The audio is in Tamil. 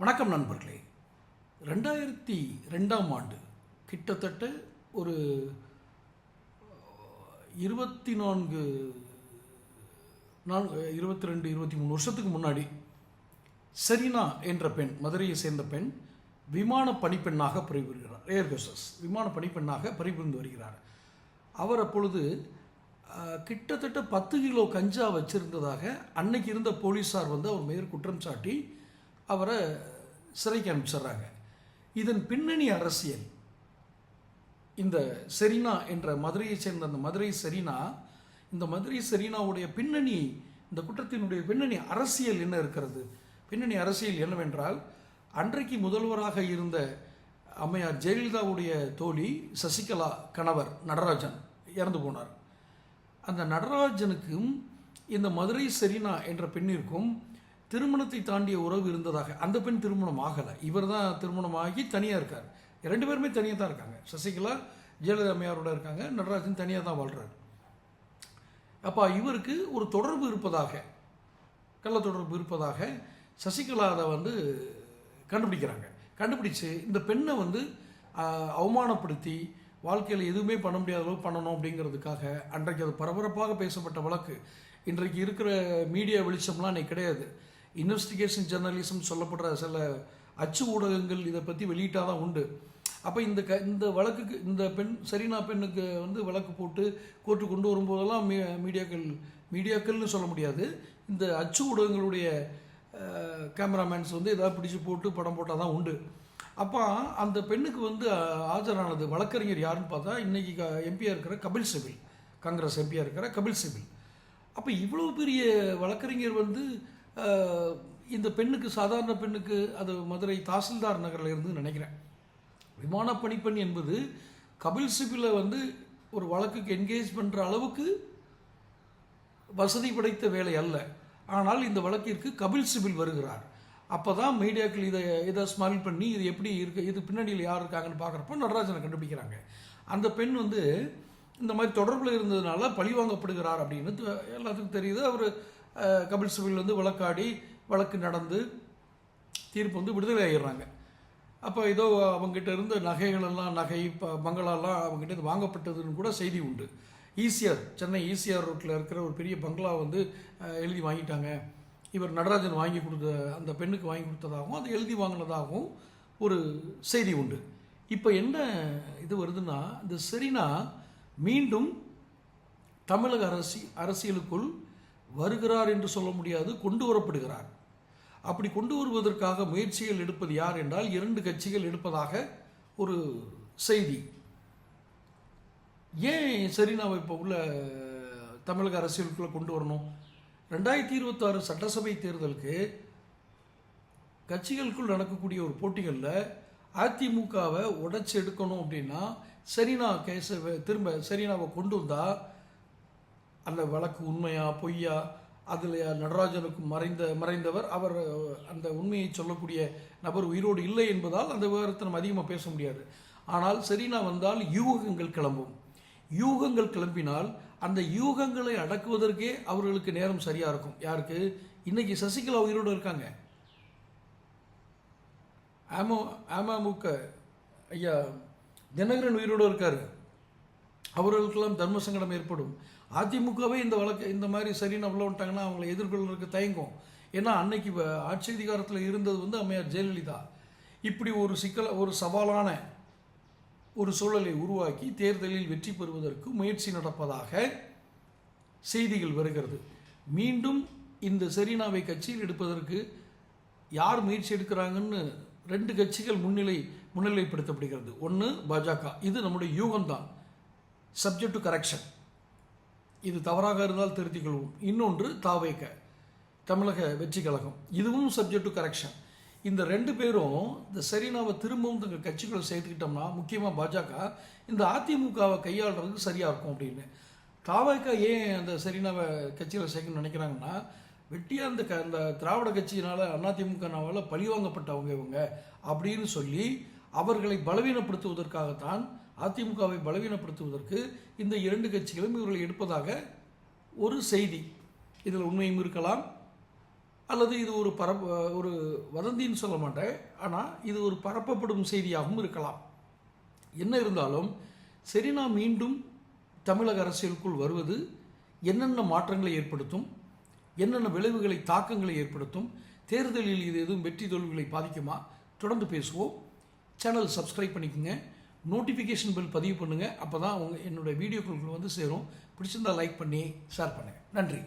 வணக்கம் நண்பர்களே. ரெண்டாயிரத்தி ரெண்டாம் ஆண்டு கிட்டத்தட்ட ஒரு இருபத்தி நான்கு நான் இருபத்தி ரெண்டு இருபத்தி மூணு வருஷத்துக்கு முன்னாடி செரீனா என்ற பெண் மதுரையை சேர்ந்த பெண் விமான பணிப்பெண்ணாக பணிபுரிகிறார். ஏர் ஹோஸ்டஸ் விமான பணிப்பெண்ணாக பணிபுரிந்து வருகிறார். அவர் அப்பொழுது கிட்டத்தட்ட பத்து கிலோ கஞ்சா வச்சிருந்ததாக அன்னைக்கு இருந்த போலீஸார் வந்து அவர் மேல் குற்றம் சாட்டி அவரை சிறைக்கு அனுப்பிச்சிடுறாங்க. இதன் பின்னணி அரசியல் இந்த செரீனா என்ற மதுரையை சேர்ந்த அந்த மதுரை செரீனா இந்த மதுரை செரீனாவுடைய பின்னணி இந்த குற்றத்தினுடைய பின்னணி அரசியல் என்ன இருக்கிறது? பின்னணி அரசியல் என்னவென்றால் அன்றைக்கு முதல்வராக இருந்த அம்மையார் ஜெயலலிதாவுடைய தோழி சசிகலா கணவர் நடராஜன் இறந்து போனார். அந்த நடராஜனுக்கும் இந்த மதுரை செரீனா என்ற பெண்ணிற்கும் திருமணத்தை தாண்டிய உறவு இருந்ததாக. அந்த பெண் திருமணம் ஆகலை இவர் தான் திருமணமாகி தனியாக இருக்கார். ரெண்டு பேருமே தனியாக தான் இருக்காங்க. சசிகலா ஜெயலலிதா அம்மையாரோட இருக்காங்க. நடராஜன் தனியாக தான் வாழ்றாரு. அப்போ இவருக்கு ஒரு தொடர்பு இருப்பதாக கள்ள தொடர்பு இருப்பதாக சசிகலா அதை வந்து கண்டுபிடிக்கிறாங்க. கண்டுபிடிச்சு இந்த பெண்ணை வந்து அவமானப்படுத்தி வாழ்க்கையில் எதுவுமே பண்ண முடியாத அளவு பண்ணணும் அப்படிங்கிறதுக்காக அன்றைக்கு அது பரபரப்பாக பேசப்பட்ட வழக்கு. இன்றைக்கு இருக்கிற மீடியா வெளிச்சம்லாம் இன்னைக்கு கிடையாது. இன்வெஸ்டிகேஷன் ஜேர்னலிசம் சொல்லப்படுற சில அச்சு ஊடகங்கள் இதை பற்றி வெளியிட்டால் தான் உண்டு. அப்போ இந்த க இந்த வழக்குக்கு இந்த பெண் சரினா பெண்ணுக்கு வந்து வழக்கு போட்டு கோர்ட்டு கொண்டு வரும்போதெல்லாம் மீ மீடியாக்கள் மீடியாக்கள்னு சொல்ல முடியாது. இந்த அச்சு ஊடகங்களுடைய கேமராமேன்ஸ் வந்து எதாவது பிடிச்சு போட்டு படம் போட்டால் தான் உண்டு. அப்போ அந்த பெண்ணுக்கு வந்து ஆஜரானது வழக்கறிஞர் யாருன்னு பார்த்தா இன்றைக்கி எம்பியாக இருக்கிற கபில் சிபில். காங்கிரஸ் எம்பியாக இருக்கிற கபில் சிபில். அப்போ இவ்வளோ பெரிய வழக்கறிஞர் வந்து இந்த பெண்ணுக்கு சாதாரண பெண்ணுக்கு அது மதுரை தாசில்தார் நகரில் இருந்து நினைக்கிறேன். விமான பணிப்பெண் என்பது கபில் சிபிலை வந்து ஒரு வழக்குக்கு என்கேஜ் பண்ணுற அளவுக்கு வசதி படைத்த வேலை அல்ல. ஆனால் இந்த வழக்கிற்கு கபில் சிபில் வருகிறார். அப்போ தான் மீடியாக்கள் இதை இதை ஸ்மால் பண்ணி இது எப்படி இருக்கு இது பின்னணியில் யார் இருக்காங்கன்னு பார்க்குறப்போ நடராஜனை கண்டுபிடிக்கிறாங்க. அந்த பெண் வந்து இந்த மாதிரி தொடர்பில் இருந்ததுனால பழிவாங்கப்படுகிறார் அப்படின்னு எல்லாத்துக்கும் தெரியுது. அவர் கபில் சிபில் வந்து வழக்காடி வழக்கு நடந்து தீர்ப்பு வந்து விடுதலை ஆகிடுறாங்க அப்போ ஏதோ அவங்ககிட்ட இருந்து நகைகளெல்லாம் நகை இப்போ பங்களாலாம் அவங்ககிட்ட இருந்து வாங்கப்பட்டதுன்னு கூட செய்தி உண்டு. ஈசிஆர் சென்னை ஈசிஆர் ரோட்டில் இருக்கிற ஒரு பெரிய பங்களா வந்து எழுதி வாங்கிட்டாங்க. இவர் நடராஜன் வாங்கி கொடுத்த அந்த பெண்ணுக்கு வாங்கி கொடுத்ததாகவும் அது எழுதி வாங்கினதாகவும் ஒரு செய்தி உண்டு. இப்போ என்ன இது வருதுன்னா இந்த செரினா மீண்டும் தமிழக அரசி அரசியலுக்குள் வருகிறார் என்று சொல்ல முடியாது கொண்டு வரப்படுகிறார். அப்படி கொண்டு வருவதற்காக முயற்சிகள் எடுப்பது யார் என்றால் இரண்டு கட்சிகள் எடுப்பதாக ஒரு செய்தி. ஏன் செரீனாவை இப்போ உள்ள தமிழக அரசியலுக்குள்ளே கொண்டு வரணும்? ரெண்டாயிரத்தி இருபத்தாறு சட்டசபை தேர்தலுக்கு கட்சிகளுக்குள் நடக்கக்கூடிய ஒரு போட்டிகளில் அதிமுகவை உடச்சி எடுக்கணும் அப்படின்னா சரினா கேஸை திரும்ப சரினாவை கொண்டு வந்தால் அந்த வழக்கு உண்மையா பொய்யா அதில் நடராஜனுக்கு மறைந்த மறைந்தவர் அவர் அந்த உண்மையை சொல்லக்கூடிய நபர் உயிரோடு இல்லை என்பதால் அந்த விவரத்தை நம்ம அதிகமாக பேச முடியாது. ஆனால் செரீனா வந்தால் யூகங்கள் கிளம்பும். யூகங்கள் கிளம்பினால் அந்த யூகங்களை அடக்குவதற்கே அவர்களுக்கு நேரம் சரியாக இருக்கும். யாருக்கு? இன்னைக்கு சசிகலா உயிரோடு இருக்காங்க. அமோ அமமுக ஐயா தினகரன் உயிரோடு இருக்காரு. அவர்களுக்கெல்லாம் தர்ம சங்கடம் ஏற்படும். அதிமுகவே இந்த வழக்கு இந்த மாதிரி சரின்னு உள்ள வந்துட்டாங்கன்னா அவங்களை எதிர்கொள்றதுக்கு தயங்கும். ஏன்னா அன்னைக்கு வ- ஆட்சி அதிகாரத்தில் இருந்தது வந்து அம்மையார் ஜெயலலிதா. இப்படி ஒரு சிக்கல ஒரு சவாலான ஒரு சூழலை உருவாக்கி தேர்தலில் வெற்றி பெறுவதற்கு முயற்சி நடப்பதாக செய்திகள் வருகிறது. மீண்டும் இந்த செரீனாவை கட்சியில் எடுப்பதற்கு யார் முயற்சி எடுக்கிறாங்கன்னு ரெண்டு கட்சிகள் முன்னிலை முன்னிலைப்படுத்தப்படுகிறது. ஒன்று பாஜக. இது நம்முடைய யூகம்தான். சப்ஜெக்ட் டு கரெக்ஷன் இது தவறாக இருந்தால் திருத்திக் கொள்வோம் இன்னொன்று தாவேக்க தமிழக வெற்றி கழகம். இதுவும் சப்ஜெக்ட் டு கரெக்ஷன் இந்த ரெண்டு பேரும் இந்த செரீனாவை திரும்பவும் தங்கள் கட்சிகளை சேர்த்துக்கிட்டோம்னா முக்கியமாக பாஜக இந்த அதிமுகவை கையாளுறதுக்கு சரியாக இருக்கும் அப்படின்னு. தாவேக்கா ஏன் அந்த செரீனாவை கட்சியில் சேர்க்கணும்னு நினைக்கிறாங்கன்னா வெட்டியாக அந்த க இந்த திராவிட கட்சியினால் அதிமுகனாவால் பழிவாங்கப்பட்டவங்க இவங்க அப்படின்னு சொல்லி அவர்களை பலவீனப்படுத்துவதற்காகத்தான் அதிமுகவை பலவீனப்படுத்துவதற்கு இந்த இரண்டு கட்சிகளும் இவர்களை எடுப்பதாக ஒரு செய்தி. இதில் உண்மையும் இருக்கலாம். அல்லது இது ஒரு பரப்ப ஒரு வதந்தின்னு சொல்ல மாட்டேன். ஆனால் இது ஒரு பரப்பப்படும் செய்தியாகவும் இருக்கலாம். என்ன இருந்தாலும் செரினா மீண்டும் தமிழக அரசியலுக்குள் வருவது என்னென்ன மாற்றங்களை ஏற்படுத்தும் என்னென்ன விளைவுகளை தாக்கங்களை ஏற்படுத்தும் தேர்தலில் இது எதுவும் வெற்றி தோல்விகளை பாதிக்குமா தொடர்ந்து பேசுவோம். சேனல் சப்ஸ்கிரைப் பண்ணிக்கோங்க. நோட்டிஃபிகேஷன் பில் பதிவு பண்ணுங்கள் அப்போ தான் உங்கள் என்னோடய வீடியோக்களுக்கு வந்து சேரும். பிடிச்சிருந்தா லைக் பண்ணி ஷேர் பண்ணுங்கள் நன்றி.